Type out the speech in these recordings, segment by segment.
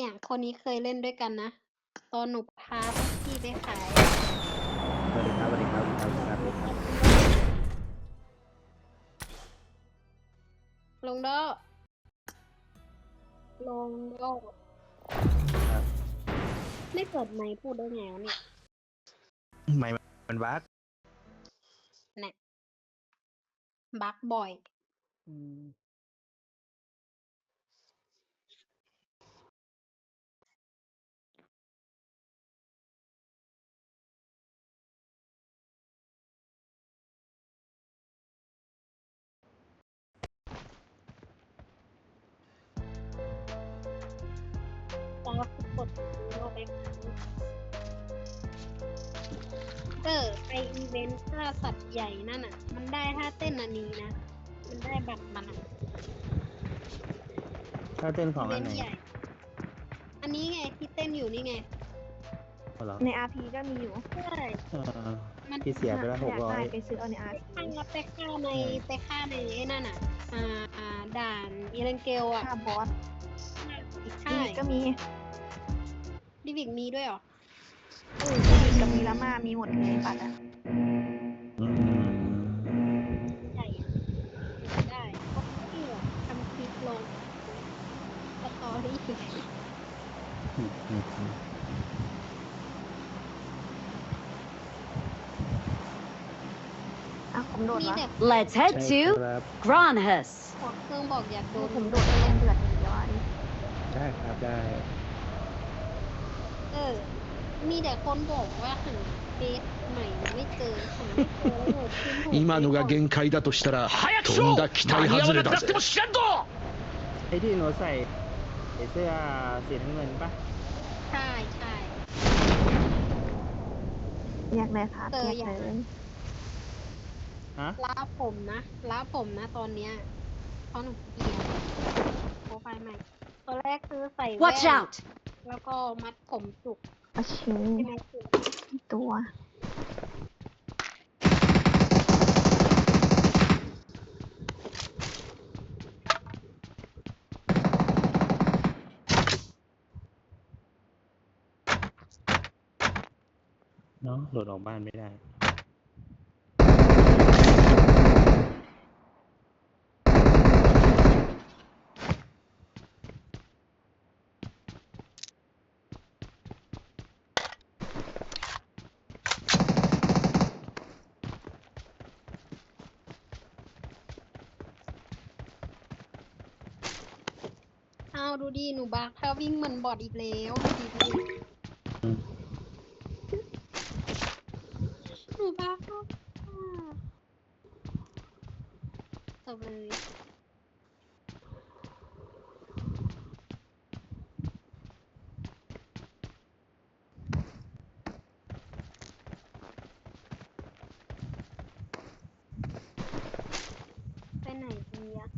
เนี่ยคนนี้เคยเล่นด้วยกันนะ ตอนหนูพาพี่ไปขายสวัสดีครับสวัสดีครับสวัสดีครับสวัสดีครับลงโดลงโดครับไม่เปิดไมค์พูดได้ไงวะเนี่ยไม่มันบั๊กเนี่ยบักบ่อย เข้าไปหาจะอร์ไปอีเวนต์ฆ่าสัตว์ใหญ่นั่นอะ มันได้ท่าเต้นอันนี้นะ มันได้บัตรมันอะถ้าเต้นขอีองเวอันนไหนต์ใหญ่อันนี้ไงที่เต้นอยู่นี่ไงเอาเหรอใน RP ก็มีอยู่ใช่เออมันพี่เสียไปแล้วหกอยากร้อได้ยไปซื้อเอาใน RP ข้างรับไปฆ่าในไปฆ่าในไอ้นั่นอะ อ่าอ่าด่านอีเลนเกลอะค่าบอสใช่นี่ก็มี ดิวิกมีด้วยเหรอเออมีกับมีลาม่ามีหมดเลยปัดอะอืมใหญ่อะได้ก็ที่แบบทำคลิปลงสตอรี่อืมอืมอืมอะผมโดดมีวะแต่ Let's head ใช่ to ครับ Granhus. พวกเครื่องบอกอยากโดดูนผมโดดไปลงเดือดอย่างเดียวอะดิได้ครับได้เออ มีแต่คนบอกว่าหาเบสใหม่ไม่เจอหาไม่เจอแล้วหนูขึ้นหัว 今のが限界だとしたらとんだ期待外れだぜ ไอ้ที่หนูใส่ไอ้เสื้อสีน้ำเงินปะ ใช่ใช่ อยากได้ค่ะ เออ เทียบ อยาก เลย ฮะ ล้าผมนะล้าผมนะตอนเนี้ยเพราะหนูเกลียดโปรไฟล์ใหม่ตอนแรกคือใส่แว่ Watch น out! แล้วก็มัดผมจุกเอาชิ้นใช่ไหมคือตัว เนาะโหลดออกบ้านไม่ได้ ดูดิ หนูบักถ้าวิ่งเหมือนบอดอีกแล้ว ดูดิดูดิ อืม หนูบักก็จบเลย ไปไหนดีอะ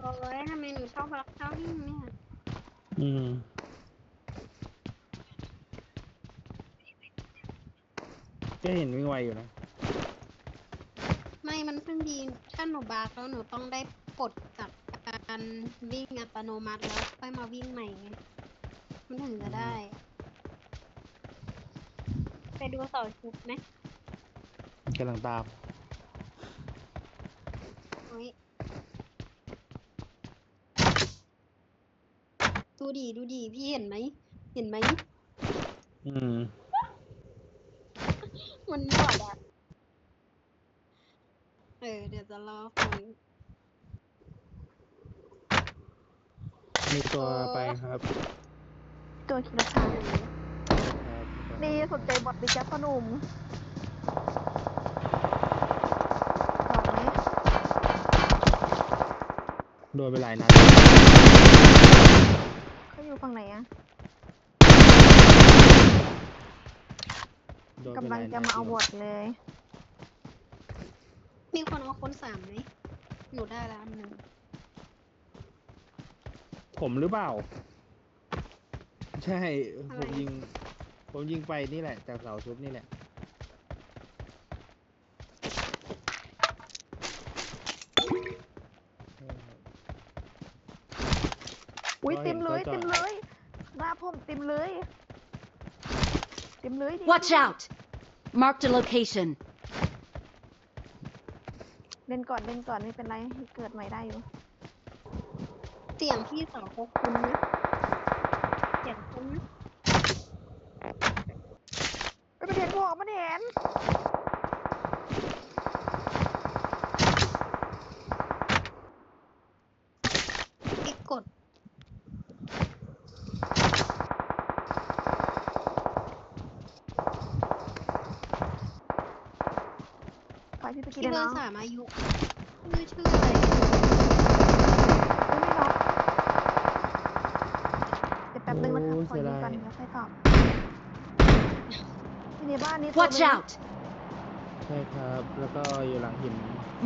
โอ้ยทำไมหนู ชอบรักเท้าวิ่งเนี่ยอืม ก็เห็นวิ่งไวอยู่นะ ไม่มันเพิ่งดีถ้าหนูบาร์แล้วหนูต้องได้ปลดจากการวิ่งอัตโนมัติแล้วค่อยมาวิ่งใหม่ไงมันถึงจะได้ ไปดูเสาชุบไหมกำลังตาม โอ้ย ดูดีดูดีพี่เห็นไหม เห็นไหม อืม มันบอดอะ เออ เดี๋ยวจะรอคนมีตัวไปครับ ตัวคิราคาครับนี่สนใจบอทดิจ้าพ่อหนุ่มจอดไหมโดนไปหลายนัด เขาอยู่ฝั่งไหนอะโดนไปกำหลัลางยจะนัดมาเอาอยู่บอทเลย มีคนเอาคนสามไหมหนูได้แล้วอันหนึ่งผมหรือเปล่า ใช่อะไรผมยิง ผมยิงไปนี่แหละ จากเสาชุบนี่แหละ อุ้ย เราเห็ เต็ น มเลย เขาจอด เต็มเลยหน้า ผมเต็มเลยเต็มเลยดิ Watch out! Marked a location. เล่นก่อนเล่นก่อนไม่เป็นไรเกิดใหม่ได้อยู่ เสียงพี่สาวเขาคุ้นนะเสียงคุ้นนะไม่เป็นเห็นบอกมันเห็น พี่กด พี่สกีที่เดี๋ยวเบอน้องร์สามอายุชื่อชื่ออะไรไม่น้องเดี๋ยวแป๊บนึงนะครับโอ้ขอยิงก่อนเสียดายเดี๋ยวค่อยตอบที่ในบ้านนี้ตัว Watch นึง out! ใช่ครับ แล้วก็อยู่หลังหิน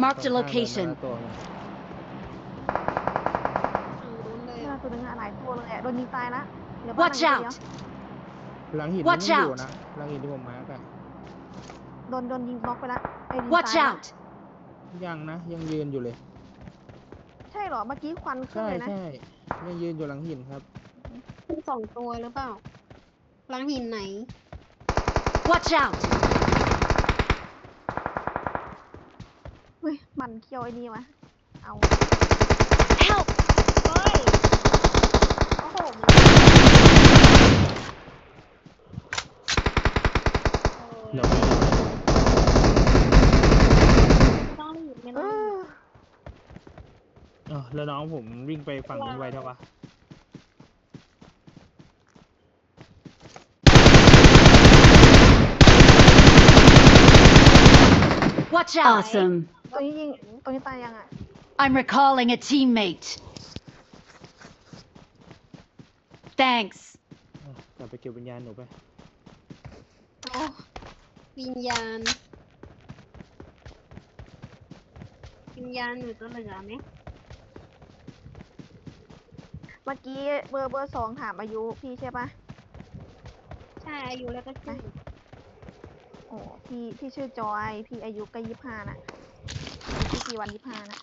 Marked a ตรงข้ามเดิน location. มาตัวหนึ่งทางนู้นเลยหน้าอะตัวนึงอะหลายตัวเลยอะโดนยิงตายละเหลือบ้าน Watch หลังเดียว out! หลังหิน Watch มันยังอยู่ out นะ หลังหินที่ผมมาร์กอะโดนโดนยิงน็อกไปละไอ้ยิง Watch ตายละ out! ยังนะ ยังยืนอยู่เลย ใช่เหรอ เมื่อกี้ควันขึ้นใช่เลยนะ ใช่ยังยืนอยู่หลังหินครับ มีสองตัวหรือเปล่าหลังหินไหน Watch out! เฮ้ย มันเคี้ยวไอ้นี่วะเอา Help! เฮ้ย โอ้โหมันเดี๋ยว ต้องหยุดไม่ เอ ได้ อ เอ้า แล้วน้องผมวิ่งไปฝั่งนู้นไวเท่าวะ Watch out! Awesome. ตัวนี้ยิงตัวนี้ตายยังอะ I'm recalling a teammate. Thanks. อะกลับไปเก็บวิญญาณหนูไปโอ้วิญญาณ วิญญาณหนูจะเหลือไหม เมื่อกี้เบอร์เบอร์สองถามอายุพี่ใช่ปะใช่อายุแล้วก็ชื่อโอ้พี่พี่ชื่อจอยพี่อายุก็ยี่ห้าน่ะพี่กี่วันยี่ห้าน่ะ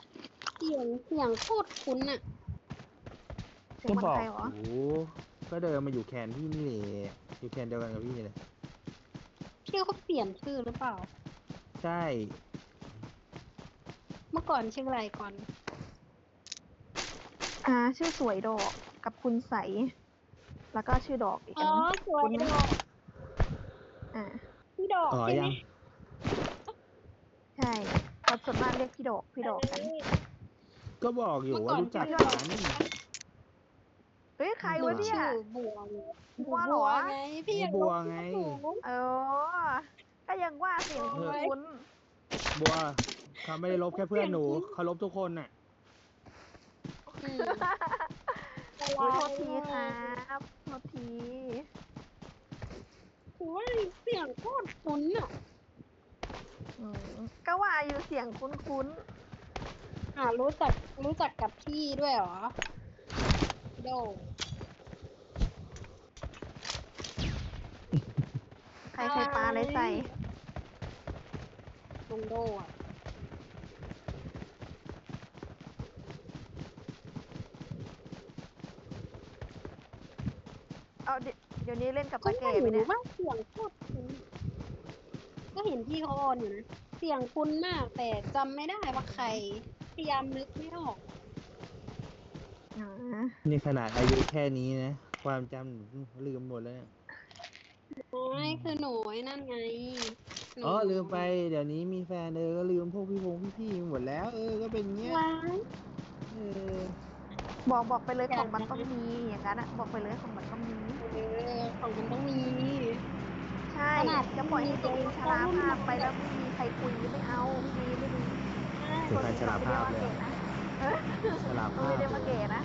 เสียงเสียงโคตรคุ้นอะเสียงก็คนบอกไทยเหรอโอ้ก็เดินมาอยู่แคนพี่นี่เลยอยู่แคนเดียวกันกับพี่เลยพี่เขาเปลี่ยนชื่อหรือเปล่า ใช่ เมื่อก่อนชื่ออะไรก่อน อ่า ชื่อสวยดอกกับคุณใส แล้วก็ชื่อดอกอีกอ๋อัอนนึงสวยดอกอ่า พี่ดอกอ๋อใช่ไหมยัง ใช่เราส่วนมากเรียกพี่ดอกพี่ดอกกัน ก็บอกอยู่ว่ารู้จักเมื่กัอก่อนนเฮ้ยใครวะเนี่ย ชื่อบัวเลยบัวเหรอ ไงพี่บัวไงหนูเออ ก็ยังว่าเสียงคุ้นคุ้นบัวเขาไม่ได้ลบแค่เพื่อนหนูเขาลบทุกคนน่ะอืมๆ โอ้ยโทษทีครับโทษทีโอ้ยเสียงโคตรคุ้นอะอืมก็ว่าอยู่เสียงคุ้นคุ้นอ่ารู้จักรู้จักกับพี่ด้วยเหรอพี่โดๆใครเคยปลาอะไรใส่ลุงโดอะ เอาเดี๋ยวเดี๋ยวนี้เล่นกับก็ตาเห็แก่ไปนเนี่ยว่าเสียงโคตรคุ้นก็เห็นพี่เขาออนอยู่นะ เสียงคุ้นมากแต่จำไม่ได้ว่าใคร พยายามนึกไม่ออก อ่านี่ขนาดอายุแค่นี้นะ ความจำหนูลืมหมดแล้วเนี่ยไม่คือหนูไอ้นั่นไงหนูอ๋อลืมไปเดี๋ยวนี้มีแฟนเออก็ลืมพวกพี่พงพี่พี่ๆหมดแล้ว เออก็เป็นเงี้ยว้าย เออบอกบอกไปเลยอยากของมันนะต้องมีอย่างนั้นอะบอกไปเลยของมันต้องมีเออ ของมันต้องมี ใช่ขนาด จะปล่อยให้ตัวเองชราภาพไปรุ่นแล้วไม่มีใครคุยไม่เอาไม่ดีไม่ดีถึงการฉลาดไม่ได้ภาพมาเลยเก่นะเออฉลาดภาไม่พได้มาเลเก๋ยนะ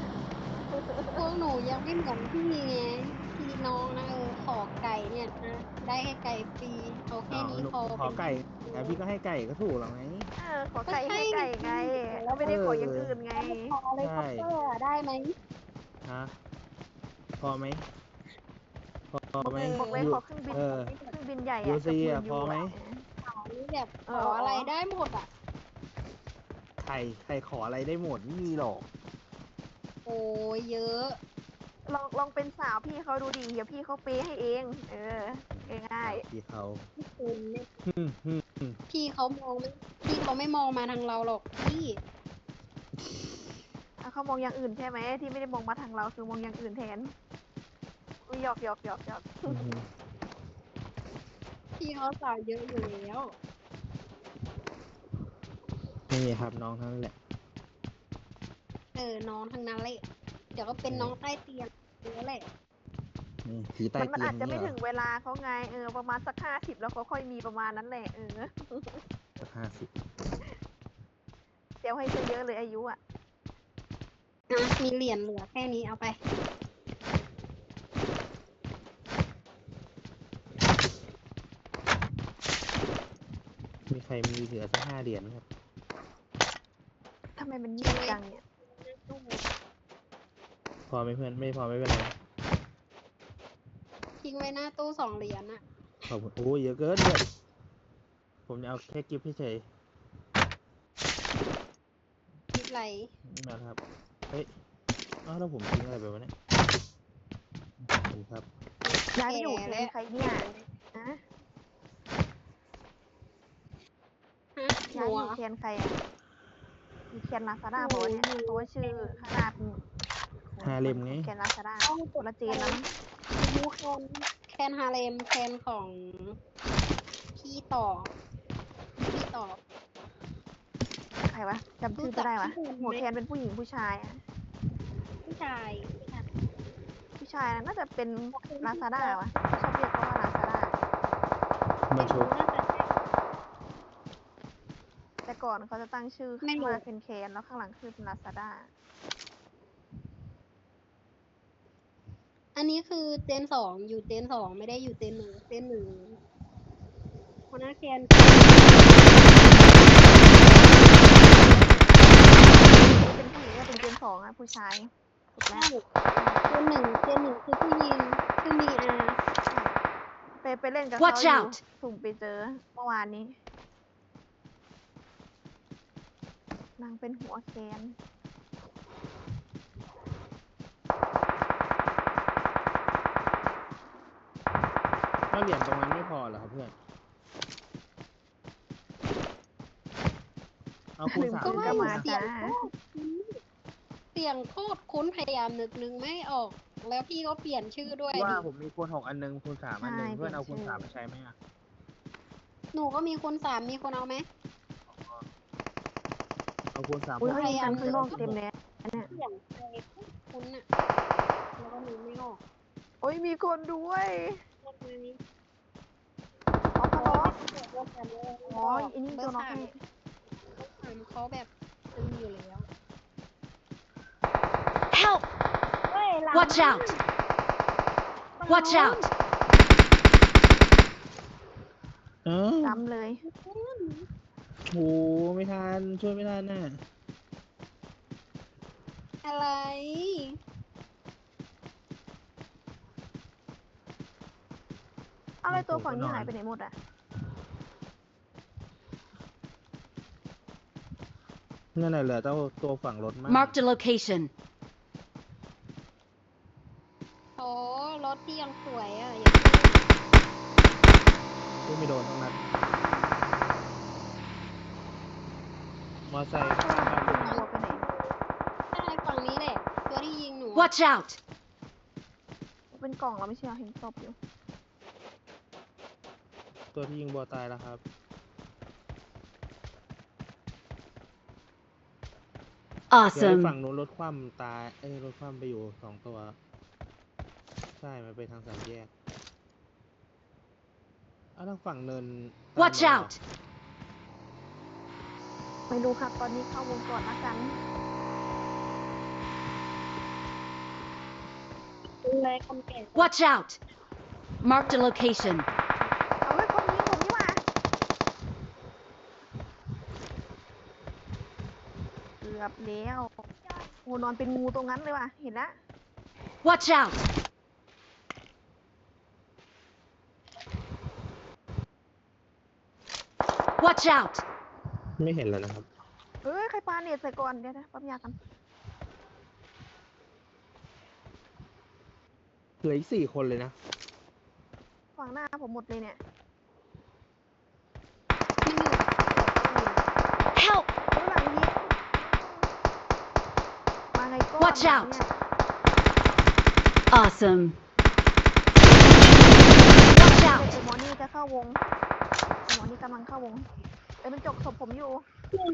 พวกหนูยังไม่เหมือนพี่ไงพี่น้องนะเออขอไก่เนี่ยนะได้แค่ไก่ฟรีเอาแค่เอานี้หนูพอขอไก่แต่พี่ก็ให้ไก่ก็ถูกหรอกไงเออขอไก่ให้ไก่ไงแล้วไม่ได้ขออย่างอื่นไงขออะไรคัพเตอร์อะได้ไหมฮะพอไหมพอ ไหมบอกเลยอยู่ขอเครื่องบินเออเครื่องบินใหญ่ยูอะซีกับอะพอไหมขอนี่แบบขเออออะไรได้หมดอะ ใครใครขออะไรได้หมดไม่มีหรอกโอ้ยเยอะ ลองลองเป็นสาวพี่เขาดูดีเดี๋ยวพี่เขาเปย์ให้เอง เออง่ายพี่เขาพี่คุณเนี่ยอืมอืมอืมพี่เขามองไม่พี่เขาไม่มองมาทางเราหรอกพี่ๆเอาเขามองอย่างอื่นใช่ไหมที่ไม่ได้มองมาทางเราคือมองอย่างอื่นแทนอุ๊ย หยอกหยอกหยอกหยอกอืมพี่เขาสาวเยอะอยู่แล้วนี่ครับน้องทั้งนั้นแหละ เออน้องทั้งนั้นเลยเดี๋ยวก็เป็นน้องใต้เตียงแล้วแหละนี่ผีใต้มันมันเตียอางจจะไม่เนี่ยเหรถึองเวลาเขาไงเออประมาณสักห้าสิบแล้วเขาค่อยมีประมาณนั้นแหละเออหห้าสิบเดี๋ยวให้ซะเยอะเลยอายุอะ อะมีเหรียญเหลือแค่นี้เอาไป มีใค รมีเหลือสักห้าเหรียญไหมครับ ทำไมมันเงียบจังเนี่ย พอไหมเพื่อน ไม่พอไม่เป็นไร ทิ้งไว้หน้าตู้สองเหรียญอะขอบคุณโอ้ยเยอะเกินเลยผมจะเอาแค่กิฟต์เฉยคิดไรๆนี่มาครับ เฮ้ยอ้าวแล้วผมทิ้งอะไรไปวะเนี่ยขอบคุณครับ ย้ายไปอยู่เทียนใครเนี่ยฮะ ฮะ ย้าย หัไปวอยู่เทียนใครอะอยู่เทียนลาซาด้าบอกว่าเนี่ยเพราะว่าชื่อขนาดฮาเลมไงเทียนลาซาด้าตัวละเจนแล้วนะมูแคนแคนฮาเลมแคนของพี่ต่อ พี่ต่อใครวะจำชื่อไม่ได้วะรู้จักชื่อไหมหัวแคนเป็นผู้หญิงผู้ชายอะผู้ชายผู้ชายผู้ชายน่าจะเป็นลาซาด้าวะชอบเรียกเขาว่าลาซาด้า มาโชว์ น่าจะใช่ แต่ ก่อนเขาจะตั้งชื่อไม่ข้างรู้หน้าเป็นเคนแล้วข้างหลังคือเป็นลาซาด้าอันนี้คือเจนสองอยู่เจนสองไม่ได้อยู่เจนหนึ่งเจนหนึ่งคนนั้นแคนเป็นผู้หญิงก็เป็นเจนสองอะผู้ชายถูกแล้วเจนหนึ่งเจนหนึ่งคือผู้หญิงคือมีอาไปไปเล่นกับ Watch เขาอยู่ out สุ่มไปเจอเมื่อวานนี้ นางเป็นหัวแคนแล้วเหรียญตรงนั้นไม่พอเหรอครับเพื่อน เอาคูณสามก็ไปไม่ด้วยมานะเสียงโคตรคุ้นเสียงโคตรคุ้นพยายามนึกนึงไม่ออก แล้วพี่ก็เปลี่ยนชื่อด้วยว่าดิผมมีคูณหกอันหนึงคูณสามอันหนึงเพื่อนเอาคูณสามมาใช้ไหมอะ หนูก็มีคนสามมีคนเอาไหม เอาคูณสามอุ้ยผมเขายิงกันพยายามข้างนอกเต็มเลยเนี่ยเสียงใครคุ้นอะแล้วก็นึกไม่ออกโอ้ยมีคนด้วยคนนี้อ๋อเขาล้อเบอร์สามอ๋ออันนี้ตัวน้องให้เบอร์สามเขาแบบตึงอยู่แล้ว Help! เฮ้ยหลัง Watch out! Watch out! เออจำเลย โหไม่ทันช่วยไม่ทันน่ะอะไรเอาอะไรตัวฝั่งนี้หายไปไหนหมดอะ นั่นแหละเหลือตัวตัวฝั่งรถมาก Marked a location. โอ้รถที่ยังสวยอะยังที่ไม่โดนทั้งนั้น มอไซค์ข้างบ้านตัลุงวไปไหนใช่ฝั่งนี้แหละตัวที่ยิงหนูอะ Watch out! เป็นกล่องเราไม่ใช่เหรอเห็นศพอยู่ตัวที่ยิงบัวตายแล้วครับ เดี๋ยวไอ้ Awesome. ฝั่งนู้นรถคว่ำตายเอ้ยรถคว่ำไปอยู่สองตัว ใช่มันไปทางสามแยกอ้าวทางฝั่งเนินตาม Watch มาเหรอ out! ไม่รู้ครับ ตอนนี้เข้าวงก่อนละกันเลยคนแก่ Watch out! Marked a location. เอาไว้คนนี้ผมนี่มาเกือบแล้วโอ้นอนเป็นงูตรงนั้นเลยว่ะ เห็นแล้ว Watch out! Watch out! ไม่เห็นแล้วนะครับ เอ้ยใครปาเน็ตใส่ก่อนเดี๋ยวนะปั๊มยากันเหลืออีกสี่คนเลยนะ ฝั่งหน้าผมหมดเลยเนี่ยมันอยู่ Help! เฮ้ยหลังยิงมาไงก้อน Watch หลัง out เนี่ย Awesome. Watch ไอ้ out! ไอ้หมอนี่จะเข้าวงไอ้หมอนี่กำลังเข้าวงไอ้ยมันจกศพผมอยู่ คือ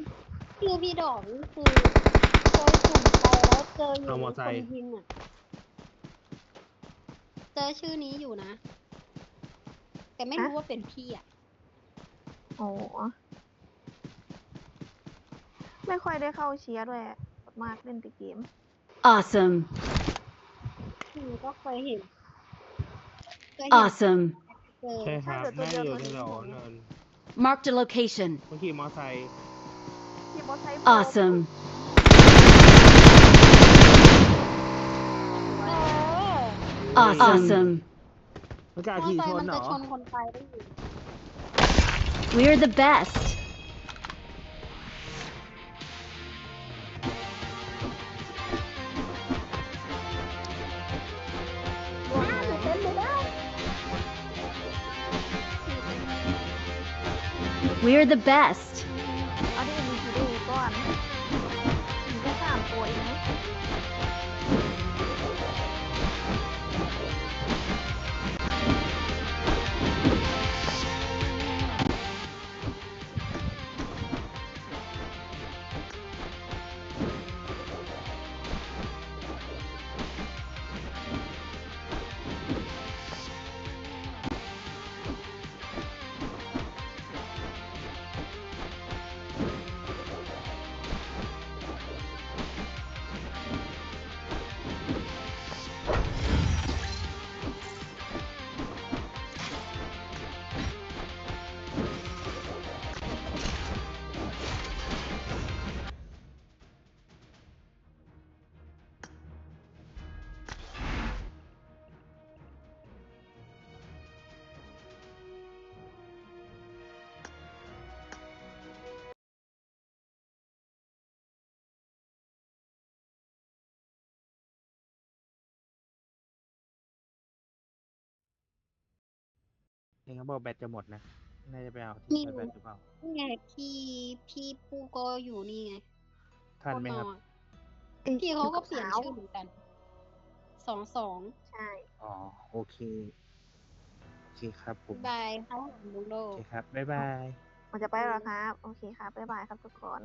คือพี่ดอกนี่คือเคยสุ่มไปแล้วเจออยู่เอามอไซคค์นยิงอะเจอชื่อนี้อยู่นะ แต่ไม่รู้ว่าเป็นพี่อะโอ้ไม่ค่อยได้เข้าเชียร์ด้วยส่วนมากเล่นแต่เกม Awesome. หนูก็เคยเห็นเคยเห็น Awesome. เจอใช่ครับใช่น่าเหลืออตัวเดียู่ยวแถวๆเนิน Marked a location. บางทีมอไซค์ที่บอสใช้ Awesome. เออ Awesome. มันจะมอขี่ไซชค์นมันเหรจะอชนคนไปได้อยู่ We're the best. We're the best. เองเขาบอกแบตจะหมดนะน่าจะไปเอาที่ชาร์จแบตหรือเปล่านี่ไงพี่พี่ปูก็อยู่นี่ไงทันไหมครับโตอะอ้ยพี่เขาก็เปลี่ยนขาวชื่อเหมือนกันสองสองใช่อ๋อโอเคโอเคครับผมบายเขาหามุโลโอเคครับบ๊ายบายมันจะไปแล้วเหรอครับ โอเคครับบ๊ายบายครับทุกคน